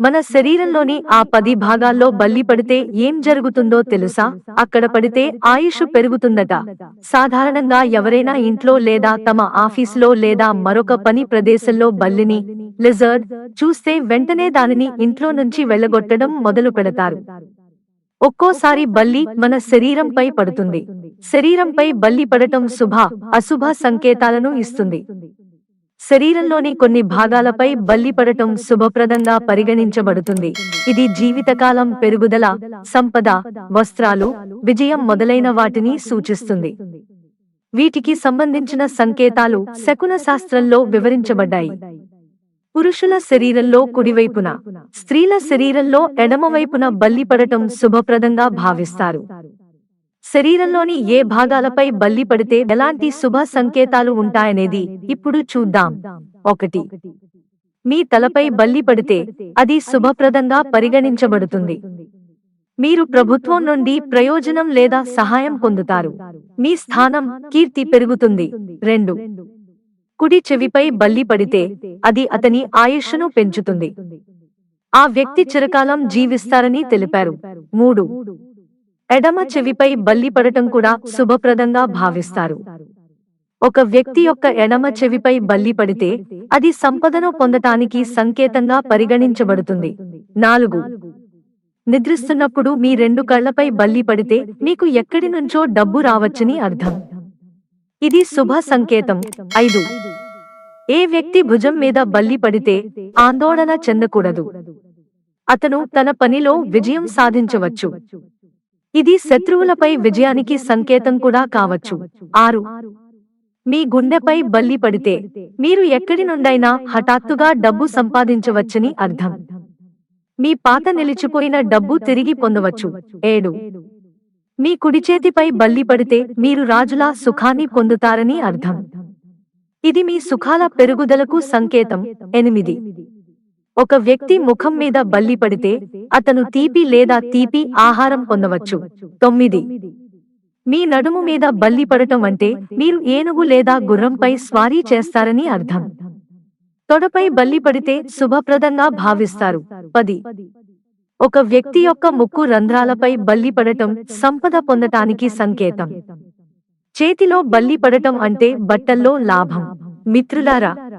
మన శరీరంలోని ఆ పది భాగాల్లో బల్లి పడితే ఏం జరుగుతుందో తెలుసా? అక్కడ పడితే ఆయుష్ పెరుగుతుందట. సాధారణంగా ఎవరైనా ఇంట్లో లేదా తమ ఆఫీసులో లేదా మరొక పని ప్రదేశంలో బల్లిని లిజర్డ్ చూస్తే వెంటనే దానిని ఇంట్లో నుంచి వెళ్ళగొట్టడం మొదలు పెడతారు. ఒక్కోసారి బల్లి మన శరీరంపై పడుతుంది. శరీరంపై బల్లి పడటం శుభ అశుభ సంకేతాలను ఇస్తుంది. శరీరంలోని కొన్ని భాగాలపై బల్లిపడటం శుభప్రదంగా పరిగణించబడుతుంది. ఇది జీవితకాలం పెరుగుదల సంపద వస్త్రాలు విజయం మొదలైన వాటిని సూచిస్తుంది. వీటికి సంబంధించిన సంకేతాలు శకున శాస్త్రంలో వివరించబడ్డాయి. పురుషుల శరీరంలో కుడివైపున స్త్రీల శరీరంలో ఎడమవైపున బల్లి పడటం శుభప్రదంగా భావిస్తారు. శరీరంలోని ఏ భాగాలపై బల్లి పడితే ఎలాంటి శుభ సంకేతాలు ఉంటాయనేది ఇప్పుడు చూద్దాం. ఒకటి. మీ తలపై బల్లి పడితే అది శుభప్రదంగా పరిగణించబడుతుంది. మీరు ప్రభుత్వం నుండి ప్రయోజనం లేదా సహాయం పొందుతారు. మీ స్థానం కీర్తి పెరుగుతుంది. రెండు. కుడి చెవిపై బల్లి పడితే అది అతని ఆయుష్ను పెంచుతుంది. ఆ వ్యక్తి చిరకాలం జీవిస్తారని తెలిపారు. మూడు. ఎడమ చెవిపై బల్లి పడటం కూడా శుభప్రదంగా భావిస్తారు. ఒక వ్యక్తి యొక్క ఎడమ చెవిపై బల్లి పడితే అది సంపదను పొందటానికి సంకేతంగా పరిగణించబడుతుంది. నాలుగు. నిద్రిస్తున్నప్పుడు మీ రెండు కళ్ళపై బల్లి పడితే మీకు ఎక్కడి నుంచో డబ్బు రావచ్చని అర్థం. ఇది శుభ సంకేతం. ఐదు. ఏ వ్యక్తి భుజం మీద బల్లి పడితే ఆందోళన చెందకూడదు. అతను తన పనిలో విజయం సాధించవచ్చు. ఇది శత్రువులపై విజయానికి సంకేతం కూడా కావచ్చు. ఆరు. మీ గుండెపై బల్లి పడితే మీరు ఎక్కడి నుండైనా హఠాత్తుగా డబ్బు సంపాదించవచ్చని అర్థం. మీ పాత నిలిచిపోయిన డబ్బు తిరిగి పొందవచ్చు. ఏడు. మీ కుడి చేతిపై బల్లి పడితే మీరు రాజులా సుఖాన్ని పొందుతారని అర్థం. ఇది మీ సుఖాల పెరుగుదలకు సంకేతం. ఎనిమిది. ఒక వ్యక్తి ముఖం మీద బల్లి పడితే అతను తీపి లేదా తీపి ఆహారం పొందవచ్చు. తొమ్మిది. మీ నడుము మీద బల్లి పడటం అంటే మీరు ఏనుగు లేదా గుర్రంపై స్వారీ చేస్తారని అర్థం. తొడపై బల్లి పడితే శుభప్రదంగా భావిస్తారు. పది. ఒక వ్యక్తి యొక్క ముక్కు రంధ్రాలపై బల్లి పడటం సంపద పొందటానికి సంకేతం. చేతిలో బల్లి పడటం అంటే బట్టల్లో లాభం. మిత్రులారా